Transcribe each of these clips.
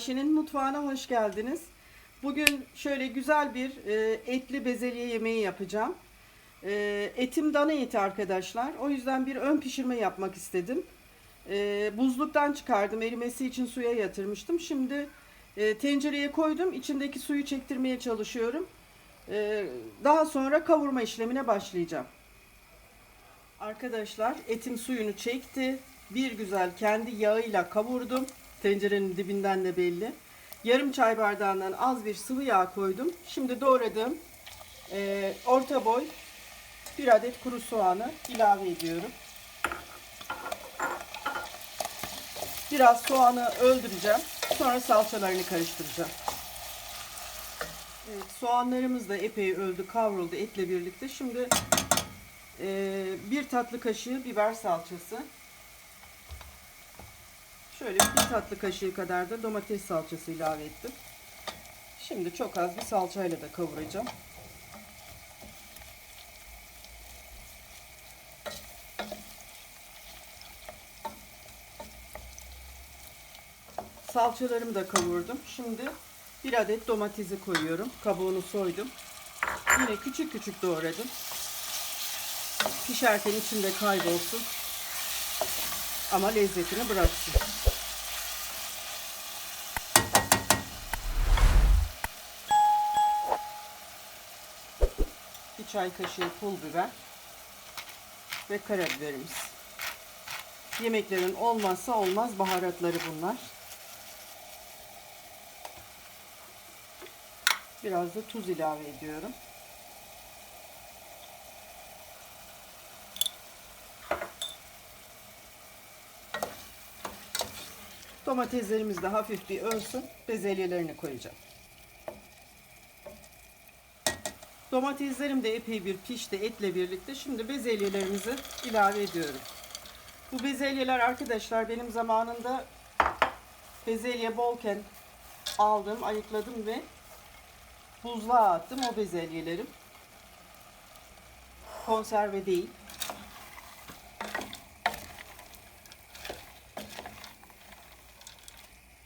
Ayşe'nin mutfağına hoş geldiniz. Bugün şöyle güzel bir e, etli bezelye yemeği yapacağım. E, etim dana eti arkadaşlar. O yüzden bir ön pişirme yapmak istedim. E, buzluktan çıkardım. Erimesi için suya yatırmıştım. Şimdi e, tencereye koydum. İçindeki suyu çektirmeye çalışıyorum. E, daha sonra kavurma işlemine başlayacağım. Arkadaşlar etim suyunu çekti. Bir güzel kendi yağıyla kavurdum. Tencerenin dibinden de belli. Yarım çay bardağından az bir sıvı yağ koydum. Şimdi doğradığım e, orta boy bir adet kuru soğanı ilave ediyorum. Biraz soğanı öldüreceğim. Sonra salçalarını karıştıracağım. Evet, soğanlarımız da epey öldü, kavruldu etle birlikte. Şimdi e, bir tatlı kaşığı biber salçası. Şöyle bir tatlı kaşığı kadar da domates salçası ilave ettim. Şimdi çok az bir salçayla da kavuracağım. Salçalarımı da kavurdum. Şimdi bir adet domatesi koyuyorum. Kabuğunu soydum. Yine küçük küçük doğradım. Pişerken içinde kaybolsun. Ama lezzetini bıraksın. Çay kaşığı pul biber ve karabiberimiz. Yemeklerin olmazsa olmaz baharatları bunlar. Biraz da tuz ilave ediyorum. Domateslerimiz de hafif bir ölsün. Bezelyelerini koyacağım. Domateslerim de epey bir pişti etle birlikte. Şimdi bezelyelerimizi ilave ediyorum. Bu bezelyeler arkadaşlar benim zamanında bezelye bolken aldım, ayıkladım ve buzluğa attım o bezelyelerim. Konserve değil.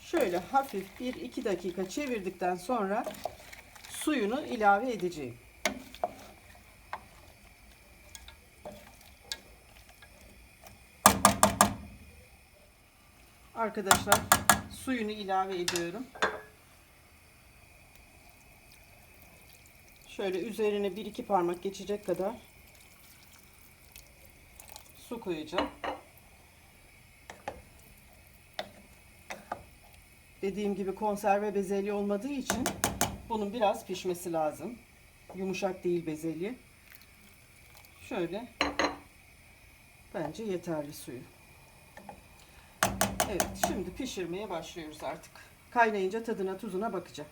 Şöyle hafif 1-2 dakika çevirdikten sonra suyunu ilave edeceğim. Arkadaşlar suyunu ilave ediyorum. Şöyle üzerine bir iki parmak geçecek kadar su koyacağım. Dediğim gibi konserve bezelye olmadığı için bunun biraz pişmesi lazım. Yumuşak değil bezelye. Şöyle bence yeterli suyu. Evet şimdi pişirmeye başlıyoruz artık. Kaynayınca tadına tuzuna bakacağım.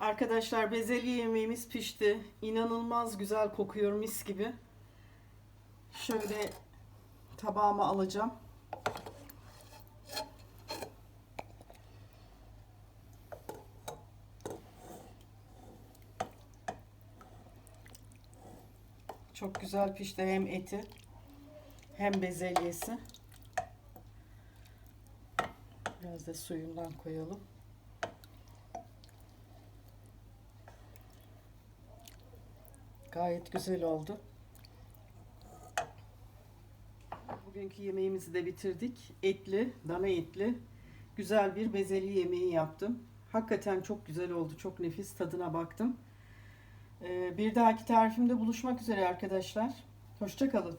Arkadaşlar bezelye yemeğimiz pişti. İnanılmaz güzel kokuyor mis gibi. Şöyle tabağıma alacağım. Çok güzel pişti hem eti hem bezelyesi. Biraz da suyundan koyalım. Gayet güzel oldu. Bugünkü yemeğimizi de bitirdik. Etli, dana etli, güzel bir bezelye yemeği yaptım. Hakikaten çok güzel oldu. Çok nefis. Tadına baktım. Ee, bir dahaki tarifimde buluşmak üzere arkadaşlar. Hoşçakalın.